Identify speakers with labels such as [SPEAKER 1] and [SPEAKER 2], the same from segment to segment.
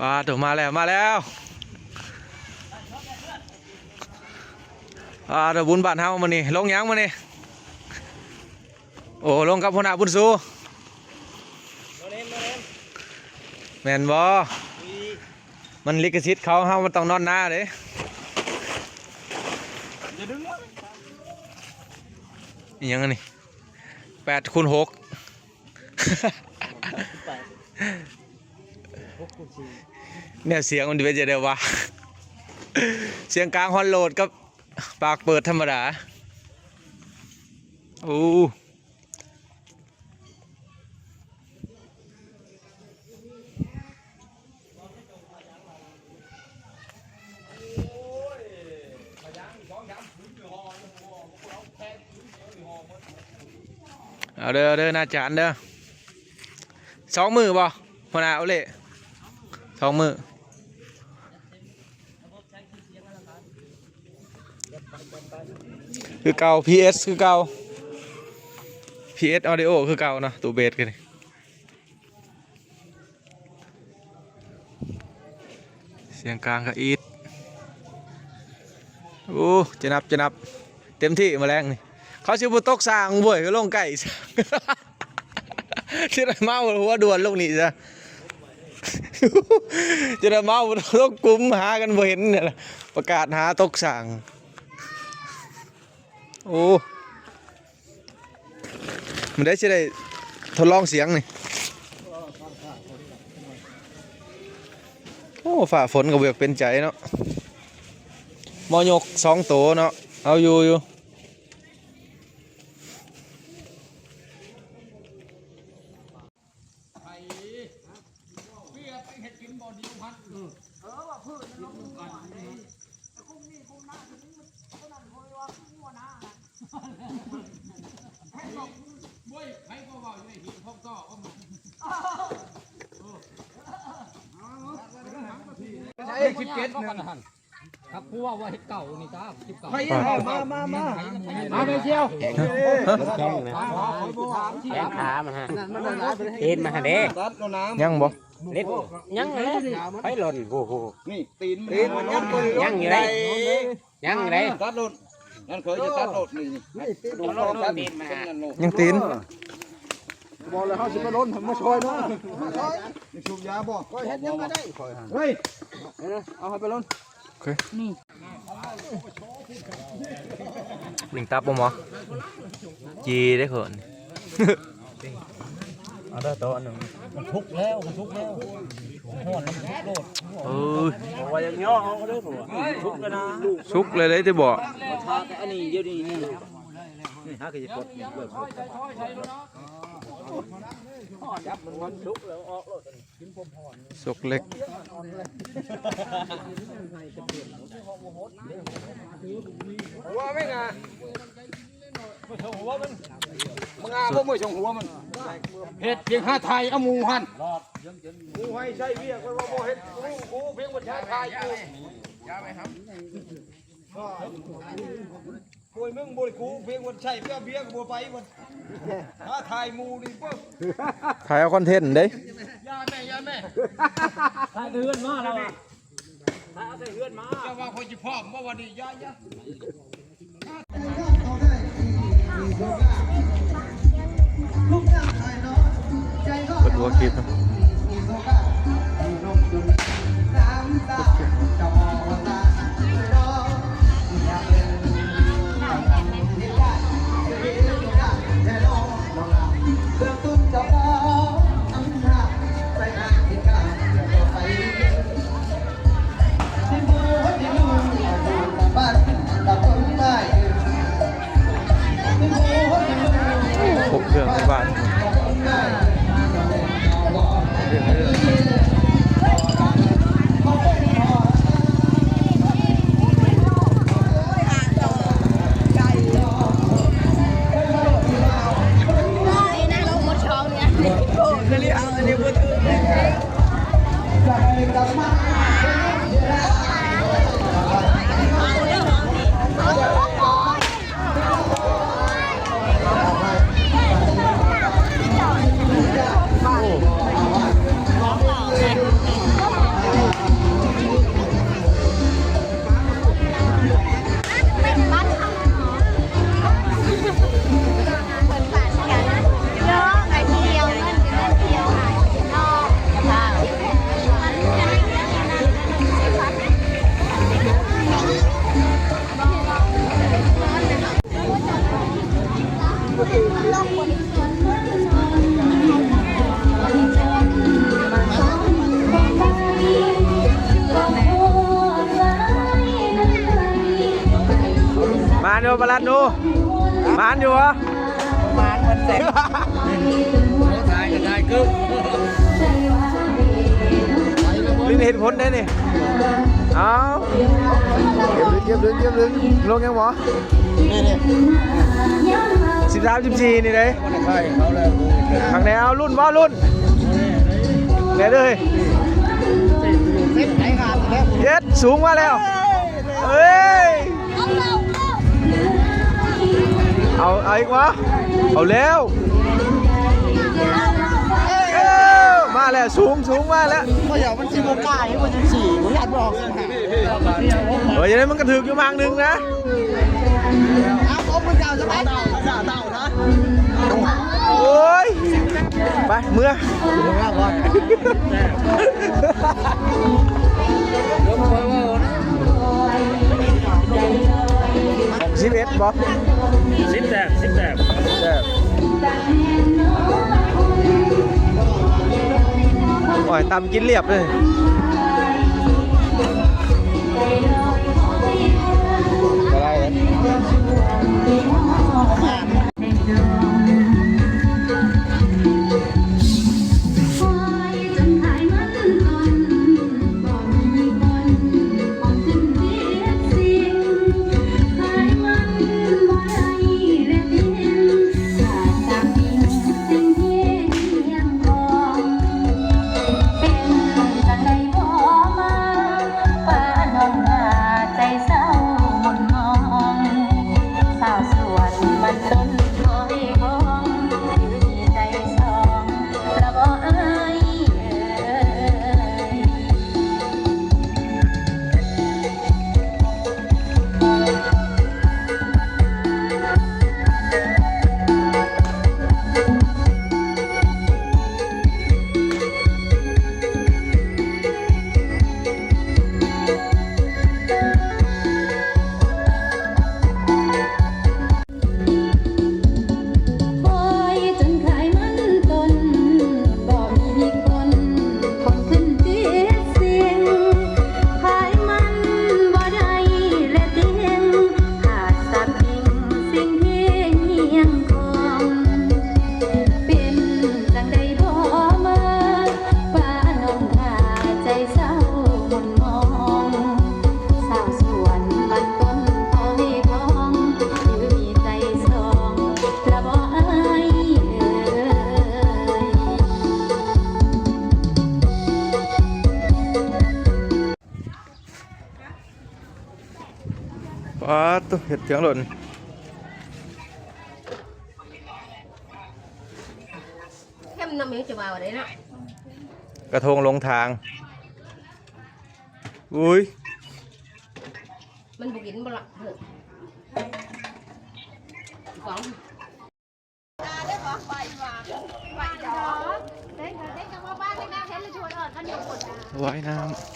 [SPEAKER 1] บาถูมาแล้วมาแล้วอ่าเดี๋ยวบุญบานเฮามานี่ลงยังมานี่โอ้ลงกับพนาบุญสูแมนบ่มันลิขสิทธิ์เขาเฮามันต้องนอนหน้าเด้ยังอันนี่แปดคูณหก เนี่ยเสียงมันเป็นจะได้วะเสียงกลางฮอนโหลดกับปากเปิดธรรมดาโอ้เอาเด้อเด้อหน้าจานเด้อสองมือบ่พนาเอาเละ สองมือคือเก่า PS คือเก่า PS Audio คือเก่านะตัวเบสกันเสียงกลางก็อีดโอ้จะนับจะนับ เต็มที่มาแรงนี่เขาชิบุตกสร้างเว้ยก็ลงไก่ซะจะได้เมาหัวด่วนลงนี่ซะ จะได้เมาลงกลุ่มหากันบ่เห็นเนี่ยล่ะประกาศหาตกสร้างโอ้มันได้จะได้ทดลองเสียงนี่โอ้ฝ่าฝนกับเบียกเป็นใจเนาะมอยกสองโตวเนาะเอาอยู่อยู่
[SPEAKER 2] สิบเจ็ดหนึ่งครับผู้ว่าว่าเฮ็ดเก่านี่จ้าสิบเก่า
[SPEAKER 3] ไปมามามา
[SPEAKER 2] มาไปเที่ยว
[SPEAKER 4] แข้งขามันฮะ เอ็นมาหาเด้
[SPEAKER 3] ตัดเอาน้
[SPEAKER 1] ยังบ่
[SPEAKER 4] เล็ดยังเลยไปหล่นโอ้โหำ
[SPEAKER 3] นี่ตีนตีนมันยัด
[SPEAKER 4] ยังอยู่ได้ยังอยู่ได้
[SPEAKER 3] ตัดโลดนั่นเคยจะตัดโลดนี่นี่ดูลองตัดตีนมา
[SPEAKER 1] ยังตีน
[SPEAKER 3] บอกเลยเขาสิไปล้นมาช่วยเนาะนี่ชุบยาบ่ก็เฮ็ดยังก็ได้เฮ้ยเอาให้ไปล้น
[SPEAKER 1] ลิงตับบ่หมอจีได้เขิน
[SPEAKER 2] เอาได้ตัวหนึ่งมันทุกแล้วมันทุกแล้วหอนมันทุกโลด
[SPEAKER 1] เอ้ย
[SPEAKER 2] ว่าอย่างย่อเขาก็ได้ผมทุกกันนะ
[SPEAKER 1] สุกเลยเลยที่บ่
[SPEAKER 2] แต่อันนี้เดี๋ยวนี้นี่
[SPEAKER 3] นี่หาคือจะกดนี่เลิก
[SPEAKER 2] จับมันวันทุกแล้วออกโลด
[SPEAKER 1] สุกเล็ก
[SPEAKER 3] หัวไม่งาหัวมัน มึงอาพวกมือชงหัวมันเฮ็ดเพียงห้าไทยเอาหมูหันหมูให้ใช้เวียกว่าบ่เฮ็ดกูเพียงบ่ใช้ไทยกูยาไหมครับคุยมึงบ่ได้กูเพียงบ่ใช้เบี้ยเบี้ยก็บ่ไปบ่ห้าไทยหมูนี่ปุ๊บ
[SPEAKER 1] ถ่ายเอาคอนเทนต์เด้
[SPEAKER 3] ยาแม่ยาแม่
[SPEAKER 2] ถ้าเดือนมาแล้ว
[SPEAKER 3] จะว่าคนสิพร้อมบ่วันนี้ยายา
[SPEAKER 1] ตัวคลิปนะ บา
[SPEAKER 5] ลัดดูมานอยู่วะ
[SPEAKER 6] ประมาณมันเสร็จตายก็ได้กึ๊บ
[SPEAKER 5] ลินเห็นผลได้นี่เอาเก็บลึงเก็บลึงเก็บลึงลงยังหมอ
[SPEAKER 6] นี่นี่
[SPEAKER 5] สิบสามสิบสี่นี่เลย
[SPEAKER 6] มันใช่เขาเลย
[SPEAKER 5] ทางแนวรุ่นว่ารุ่นไหนเลย
[SPEAKER 6] เส้นไหนขาดแล้ว
[SPEAKER 5] เย็ดสูงมาแล้วเฮ้ย เอาเอาอีกวะเอาแล้วเอ้ามาแล้วสูงสูงมาแล้ว
[SPEAKER 6] ก็อย่ามันสิบกล้าให้มันจะสี่ผมอยากบอกสิ
[SPEAKER 5] เฮ้ยอยังไงมันกระถึกอยู่มางหนึ่งนะ
[SPEAKER 6] เอาผมเป็นเจ้าสบายเต่าเต่าเต่านะ
[SPEAKER 5] โอ้ยไปเมื่อ
[SPEAKER 6] ผมรักก่อน
[SPEAKER 5] สิบเอ็ดบอ
[SPEAKER 6] สิบแตกสิบแตก
[SPEAKER 5] แซ่บโอ้ยตำกินเรียบเลยอะไรเนี่ย
[SPEAKER 1] ดตัวเห็
[SPEAKER 5] ดเสียงหล่น
[SPEAKER 7] เข้มน้ำมันจะมาอะไรนะ
[SPEAKER 5] กระทงลงทาง อุ้ย
[SPEAKER 7] มันบุกินบ่ละเถอะสอง
[SPEAKER 5] ว่ายน้ำ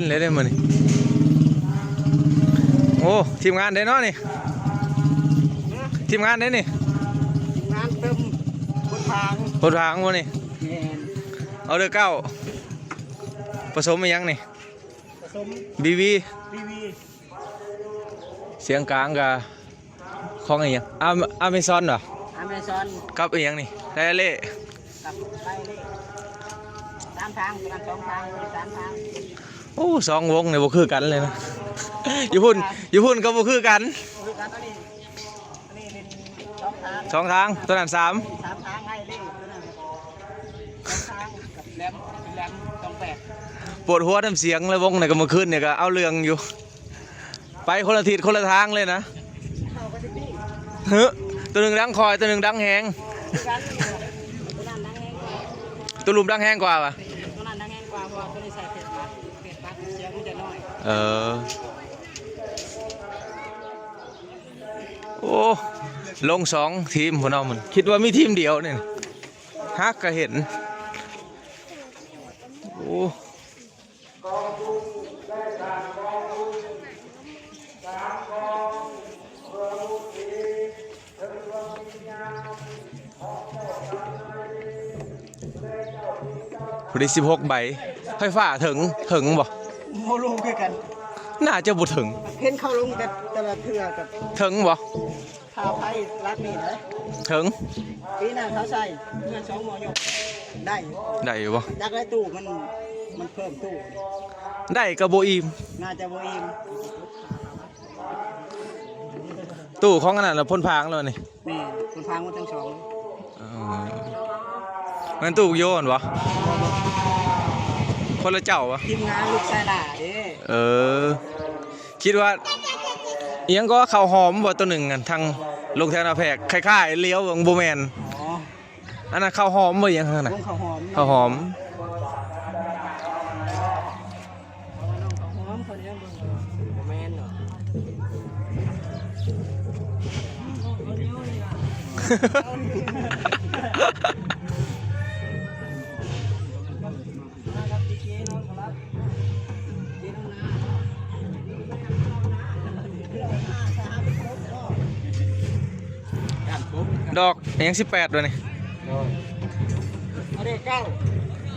[SPEAKER 5] นเลยได้มานี่โอ้ทีมงานได้เนาะนี่ทีมงานได้นี่
[SPEAKER 6] งานเต็มบนทาง
[SPEAKER 5] รถทางวะนี่
[SPEAKER 6] แมน
[SPEAKER 5] เอาเด้อเก้าผสมไปยังนี่
[SPEAKER 6] ผสม
[SPEAKER 5] บีวี
[SPEAKER 6] บีวี
[SPEAKER 5] เสียงกลางกับค
[SPEAKER 1] ของอะไรยังออเมซอนเหรอ
[SPEAKER 6] อเมซอน
[SPEAKER 1] กับอีหยังนี่ไดอาเล่
[SPEAKER 6] กับไปเลยสามทางประมาณสองทางสามทาง
[SPEAKER 1] โอ้สองวงเนี่ยบ่คือกันเลยนะอยู่พุ่นอยู่พุ่นก็บ่คือกัน
[SPEAKER 6] คือการตอนนี้ตอนนี้เป็นสองทาง
[SPEAKER 1] สองทางตัวนั้นสาม
[SPEAKER 6] สามทางให้เลยตัวนั้นสองทางกับแหลมเป็นแหลมสองแปด
[SPEAKER 1] ปวดหัวน้ำเสียงเลยวงเนี่ยก็เมื่อคืนเนี่ยก็เอาเรื่องอยู่ ไปคนละทิศคนละทางเลยนะเฮ้อตัวหนึ่งดังคอยตัวหนึ่งดังแหง
[SPEAKER 6] คือการตัวนั้นดังแห้งกว่า
[SPEAKER 1] ตัวลุมดังแหงกว่าปะ เออ โอ้ ลงสองทีมพวกเรามันคิดว่ามีทีมเดียวเนี่ยฮักก็เห็น โอ้พอดีสิบหกใบไฟฟ้าถึง ถึงบ่
[SPEAKER 6] โมลูคือกัน
[SPEAKER 1] น่าจะบ่ถึง
[SPEAKER 6] เห็นเขาลงแต่แต่ละเทือกับ
[SPEAKER 1] ถึงบ่
[SPEAKER 6] ข้าวไผ่รักนี่นะ
[SPEAKER 1] ถึง
[SPEAKER 6] ปีหน้าเขาใส่เงินสองหมอยกได้อยู่
[SPEAKER 1] ได้อยู่บ่
[SPEAKER 6] อยากได้ตู้มันมันเพิ่มตู้
[SPEAKER 1] ได้กระโบอีม
[SPEAKER 6] น่าจะโบอิม
[SPEAKER 1] ตู้ของขนาดเราพ่นพางแล้วนี่
[SPEAKER 6] นี่คนพังมันทั้งสอง
[SPEAKER 1] อ๋อมันตู้โยนวะ คนละเจ้าวะ
[SPEAKER 6] ทีมงานลูกชายหล่าเด้
[SPEAKER 1] เออ คิดว่าเอียงก็ข้าวหอมบ่ตัวหนึ่งกันทางลงแถวนาแพกคล้ายๆเลี้ยวของโบแมน
[SPEAKER 6] อ๋อ
[SPEAKER 1] อันนั้นข้าวหอมบ่เอียงข้าง
[SPEAKER 6] ว
[SPEAKER 1] น่ะ
[SPEAKER 6] งข้าวหอม
[SPEAKER 1] ข้าวหอม
[SPEAKER 6] น้องข้าวหอมคนนี้โบแมนเหรอ
[SPEAKER 1] ดอกเอียงสิบแปดด้วยนี่
[SPEAKER 6] เอาเด็กเก้า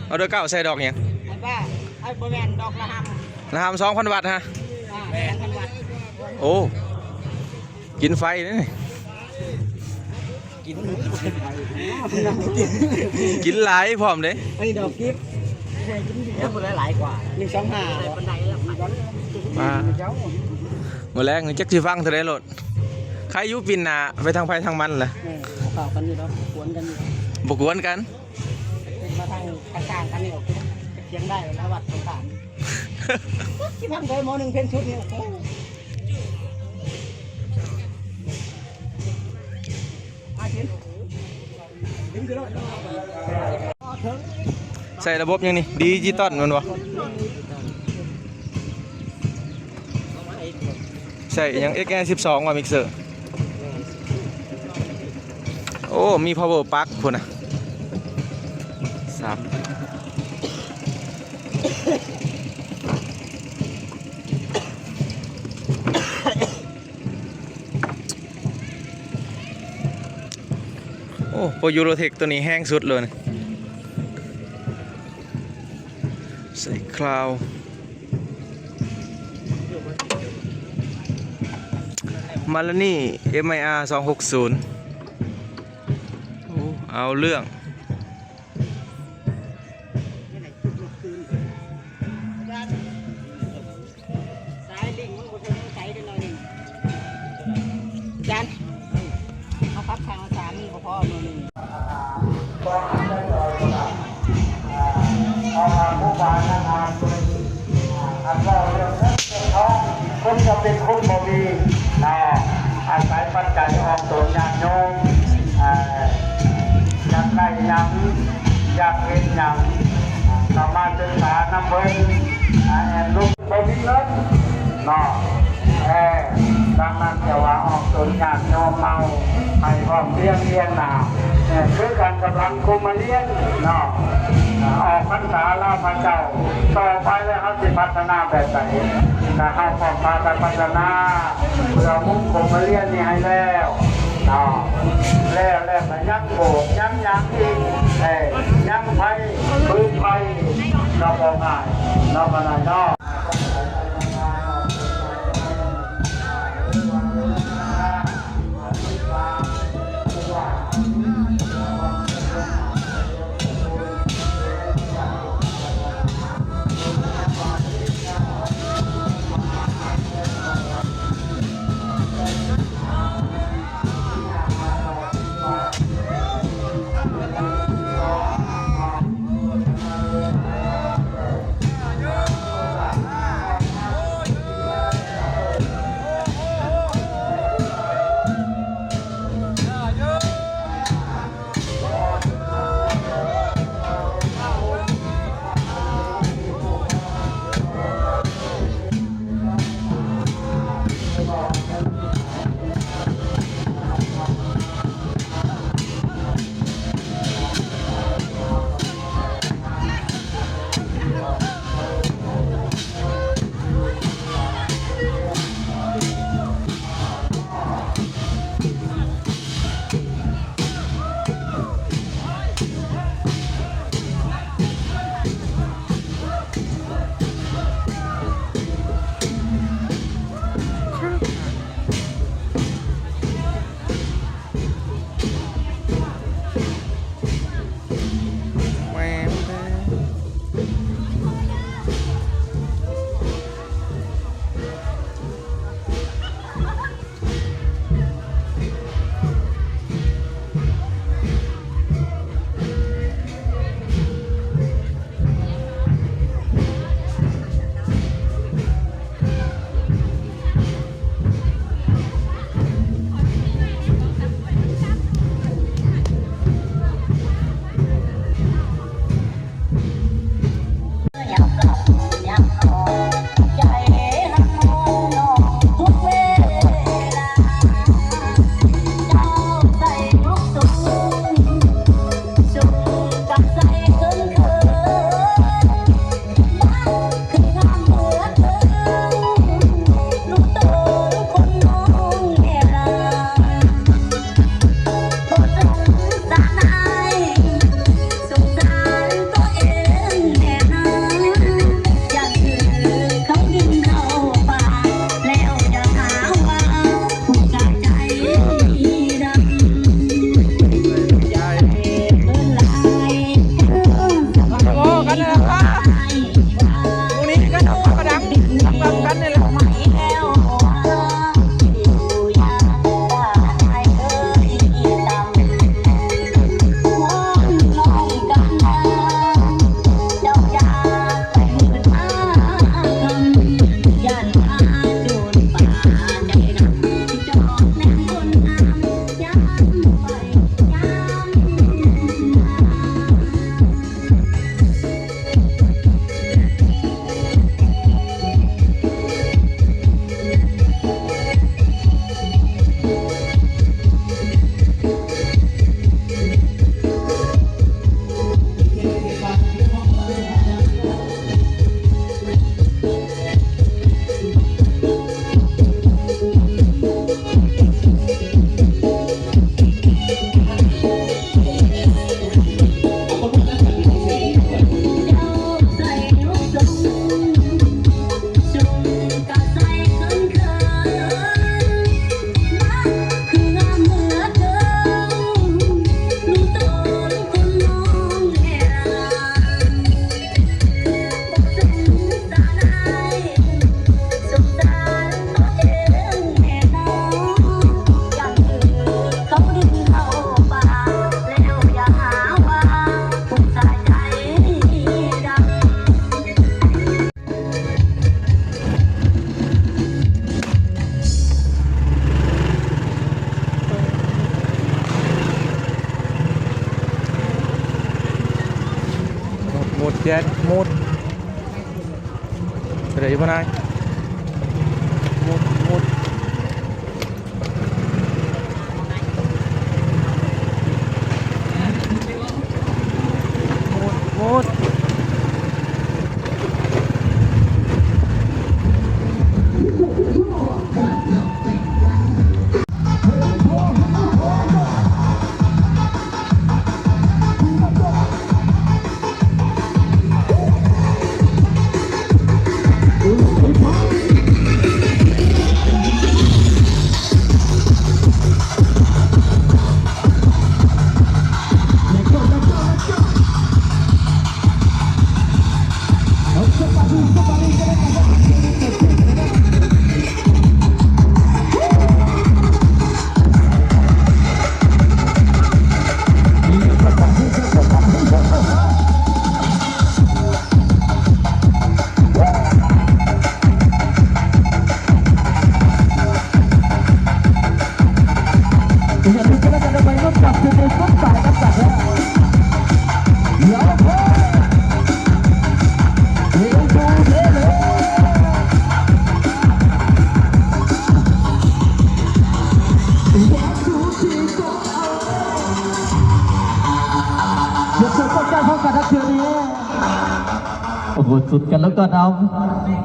[SPEAKER 1] เอาเดอเก้าใส่ดอกเอียง
[SPEAKER 6] ไอ้ป้าไอ้โบแมนดอกละหำ
[SPEAKER 1] นะฮะสองพันบาทฮะ
[SPEAKER 6] อ่าแมนพันวัต
[SPEAKER 1] โอ้กินไฟนี่นี่
[SPEAKER 6] กินหมู
[SPEAKER 1] กินหลายพร้อมเด้
[SPEAKER 6] ไอ้ดอกกิฟต์เยอะหมดหลายกว่าหนึ่งสองห้าบันไดละพัน
[SPEAKER 1] มาเมื่อแรกนี่จักสิฟังเท่าไรโลดใครอยุปินหนาไปทางไฟทางมันล่ะ
[SPEAKER 6] แม่ข่าวกันอยู่แล้วกวนกันอยู่
[SPEAKER 1] บกวนกัน
[SPEAKER 6] เป็นมาทางกลางๆกันนี่ออกเสียงได้แล้ววัดสงสารที่พันเคยมอหนึ่งเพนชุดนี่โอ้โหอาชินดึงขึ้นรถ
[SPEAKER 1] ใส่ระบบยังนี่ดิจิตอลแมันวะใส่ยัง XN 12 ว่ะมิกเซอร์โอ้ มี power plug พุ่นนะสามโอ้โปรยูโรเทคตัวนี้แห้งสุดเลยนะใส่คลาวมาแล้วนี่ MIR 260 เอาเรื่อง
[SPEAKER 6] สายลิงมันก็จะต้องใช้กันหน่อยหนึ่งจันเอาพับทางสามนี่ก็พอมือหนึ่ง
[SPEAKER 8] คนจะเป็นคนบ่มีนะอาศัยปัจจัยออกตัวญาติโย หยังอยากเห็นหยังสามารถศึกษาน้ำเพิ่นอ่าแอนลูกบ่มีเงินนาะเออดังนั้นจะว่าออกตัวญาติโยมเมาให้พร้อมเพรียงเรียนหนาเออคือการกำลังคุมมาเรียนนอออกพรรษาลาพระเจ้าต่อไปแล้วเขาสิพัฒนาแบบไหนถ้าเขาพร้อมพากันพัฒนาเพื่อมุ่งคุมมาเรียนนี่ให้แล้ว เนาะแล้วแล้วก็ยังโบกยังยังอีกเอ้ยยังไปปืนไปเราบอกง่ายเราบ่ได้เนาะ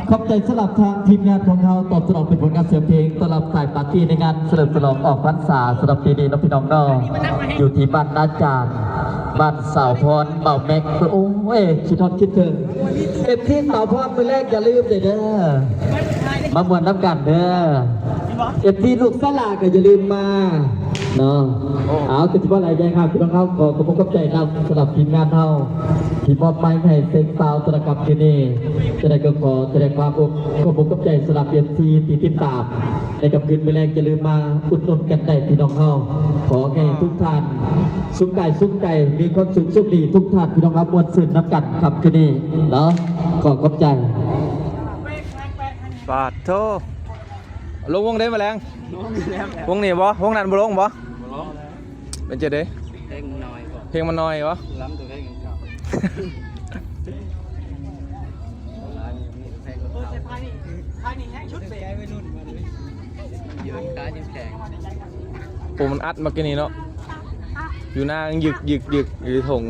[SPEAKER 9] ขอบใจสลับทางทีมงานของเราตอบสนองเป็นผลงานเสียงเพลงต้อนรับสายปาร์ตี้ในงานเฉลิมฉลองออกพรรษาสำหรับปีนี้น้องพี่น้องเนออยู่ที่บ้านนาจารย์บ้านสาวพรเป่าแม็กโอ้ยคิดทอดคิดถึงเอฟที่สาวพรมือแรกอย่าลืมเลยเด้อมามวนน้ำกันเด้อเอฟที่ลูกสลาก็อย่าลืมมา เนาะเอาแต่ที่ว่าอะไรยังครับพี่น้องเขาขอขอบคุณขอบใจนำสำหรับทีมงานเฮาที่มอบไม้ให้เซ็กซาวตระกับที่นี่จะได้ก็ขอแสดงความอบขอบคุณขอบใจสำหรับเอฟซีที่ติดตามในกับคืนมือแรกอย่าลืมมาอุดหนุนกันได้พี่น้องเฮาขอให้ทุกท่านสุขกายสุขใจมีความสุขสุขดีทุกท่านพี่น้องครับมวลสื่นน้ำกันครับคืนนี้เนาะขอขอบใจ
[SPEAKER 1] ปาดโท ลงวงได้มาแรงวงนี่บ่วงนั้นบ่ลงบ่เป็นจะได้
[SPEAKER 2] เพลงน้อยก็
[SPEAKER 1] เพลงมันน้อยบ่
[SPEAKER 2] ล้ำตัวเพลงเก่าร้านนี้เพลงเก่า
[SPEAKER 6] พายนี่พายนี่แห้งชุดเบรก
[SPEAKER 2] ยืนกายยืนแข็ง
[SPEAKER 1] โอ้มันอัดมากินนี่เนาะอยู่หน้ายังหยึกหยึกหยึกอยู่ในถง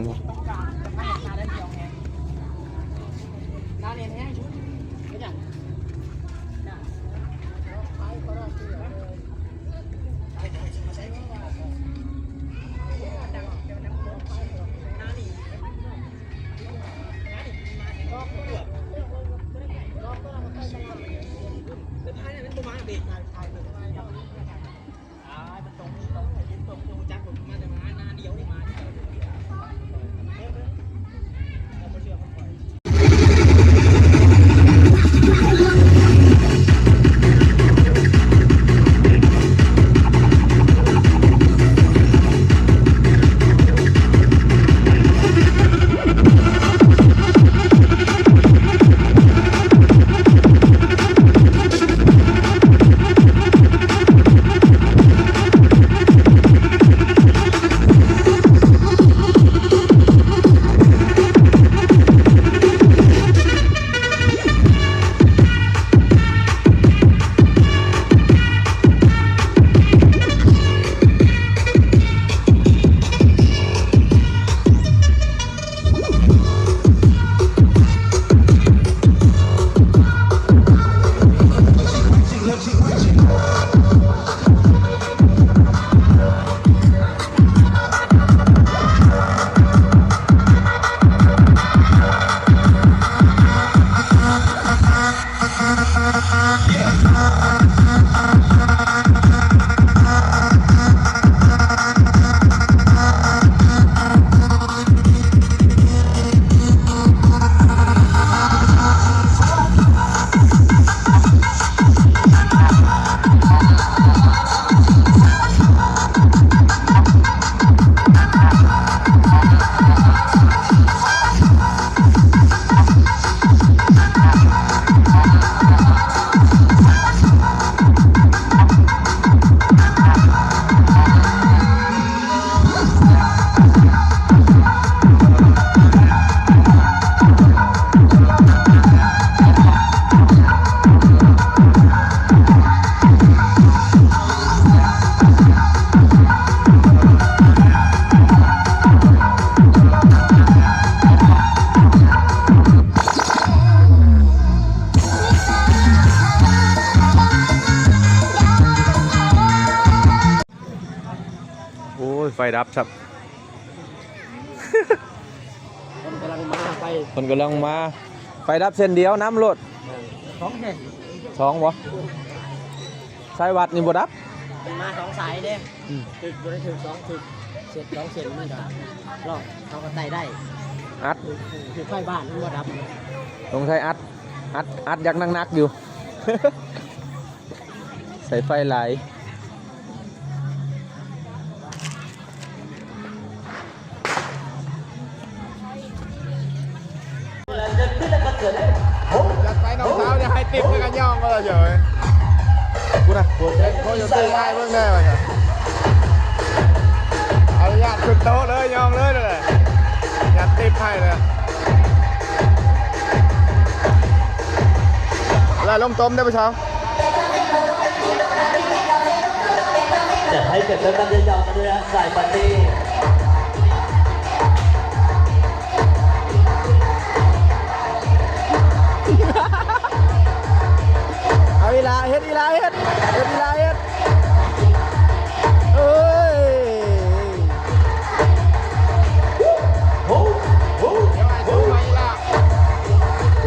[SPEAKER 6] Yeah. ไฟ
[SPEAKER 1] ดับครับ
[SPEAKER 2] คนกำลังมาไป
[SPEAKER 1] คนกำลังมาไฟดับเส้นเดียวน้ำรถ
[SPEAKER 2] สองแห่ง
[SPEAKER 1] สองวะสายวัดนี่บ่ดับ
[SPEAKER 2] เป็นมาสองสายเด้
[SPEAKER 1] อืม
[SPEAKER 2] ถึกบริถึกสองถึกเสร็จสองเสร็จมันก็รอบเขาก็ไต่ได้
[SPEAKER 1] อัด
[SPEAKER 2] ถึกถึกไฟบ้านมันบ่ดับ
[SPEAKER 1] ลงใช้อัดอัดอัดอยักนักๆอยู่ ใส่ไฟไหล
[SPEAKER 3] ด้วยกันย่องก็เลยเฉย
[SPEAKER 1] กูนะ
[SPEAKER 3] ผมเป็นเขาจะตีง่ายเพิ่งได้ไหมครับเอาญาติขึ้นโต๊ะเลยย่องเลยเลยยัดติ๊บให้เลยแล้วลงต้มได้ไหมเช้า
[SPEAKER 9] จะให้เกิดเรื่องกันยาวๆกันด้วยนะสายปาร์
[SPEAKER 3] อาอีลาเฮ็ดอีลาเฮ็ดเฮ็ดอีลาเฮ็ดเอ้ยเดี๋ยวไอ้ทุ่มมาอีลา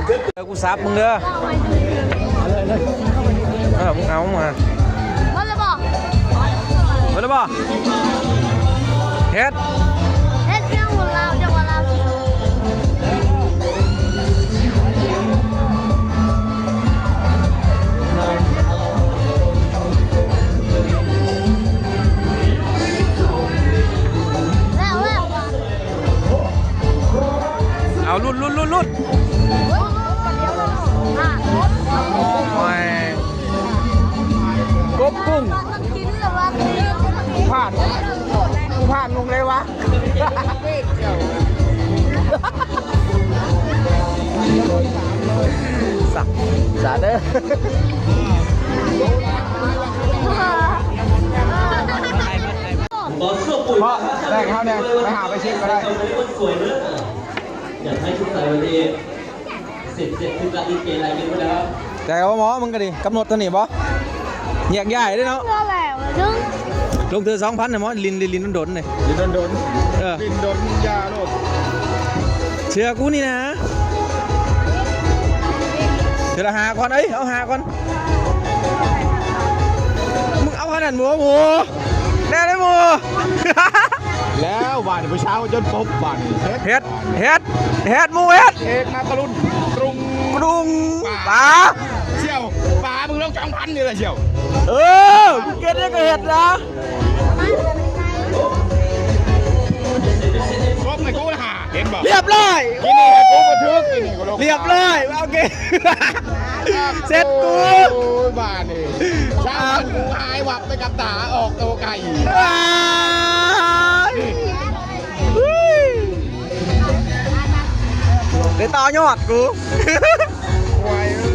[SPEAKER 1] เดี๋ยวกูซับมึงเด้อเออมึงเอามา
[SPEAKER 10] มันจะบอก
[SPEAKER 1] มาแล้วบ่เฮ็ด
[SPEAKER 10] ดิ
[SPEAKER 1] กำหนดเท่านี้บ่แยกย้ายได้เนาะ
[SPEAKER 10] ก็แล้วนึง
[SPEAKER 1] ลงเธอสองพันนะหมอลินลินลินโดนๆเลย
[SPEAKER 3] ดินโดนโดน
[SPEAKER 1] เออ
[SPEAKER 3] ดินโดนยาโลด
[SPEAKER 1] เชื่อกูนี่นะเดี๋ยวเราหาก่อนเอ้ยเอาหาก่อนมึงเอาขนาดหมูหมูแน่เลยหมู
[SPEAKER 3] แล้วบานผู้เช้าจนปุ๊บบานเฮ็ด
[SPEAKER 1] เฮ็ดเฮ็ดเฮ็ดหมูเฮ็ด
[SPEAKER 3] เอกมากระลุนตรุง
[SPEAKER 1] ปรุงปลา
[SPEAKER 3] เชี่ยว ปลามึงต้องจองพันนี่แหละเชี่ยว
[SPEAKER 1] เออกูเก็ตได้ก็เฮ็ดนะ
[SPEAKER 3] ครบในกูละหาเห็นบ่
[SPEAKER 1] เรี